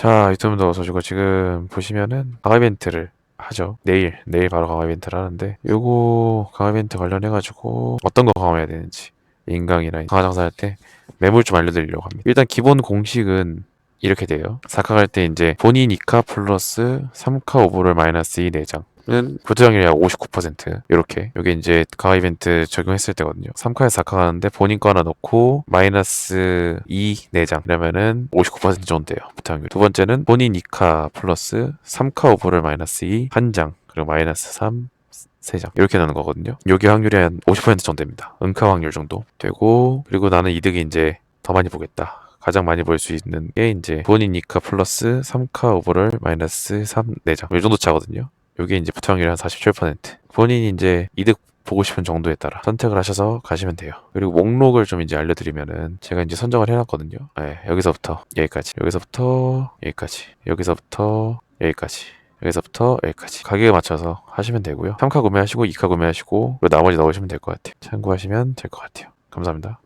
자 유튜브도 오시고 지금 보시면은 강화 이벤트를 하죠. 내일 내일 바로 강화 이벤트를 하는데 요거 강화 이벤트 관련해 가지고 어떤 거 강화해야 되는지 인강이나 강화 장사할 때 매물 좀 알려드리려고 합니다. 일단 기본 공식은 이렇게 돼요. 4카 갈 때 이제 본인 2카 플러스 3카 오버를 마이너스 2 4장 은 부트확률이 약 59% 이렇게 이게 이제 강화 이벤트 적용했을 때거든요. 3카에서 4카 가는데 본인 거 하나 넣고 마이너스 2 4장 그러면은 59% 정도 돼요. 부트확률. 두 번째는 본인 2카 플러스 3카 오버를 마이너스 2 1장 그리고 마이너스 3 3장 이렇게 나는 거거든요. 여기 확률이 한 50% 정도 됩니다. 은카 확률 정도 되고 그리고 나는 이득이 이제 더 많이 보겠다. 가장 많이 볼 수 있는 게 이제 본인 2카 플러스 3카 오버를 마이너스 3 4장 이 정도 차거든요. 요게 이제 부트 확률이 한 47%. 본인이 이제 이득 보고 싶은 정도에 따라 선택을 하셔서 가시면 돼요. 그리고 목록을 좀 이제 알려드리면은 제가 이제 선정을 해놨거든요. 네, 여기서부터 여기까지, 여기서부터 여기까지, 여기서부터 여기까지. 여기서부터 여기까지 가격에 맞춰서 하시면 되고요. 3카 구매하시고 2카 구매하시고 그리고 나머지 넣으시면 될 것 같아요. 참고하시면 될 것 같아요. 감사합니다.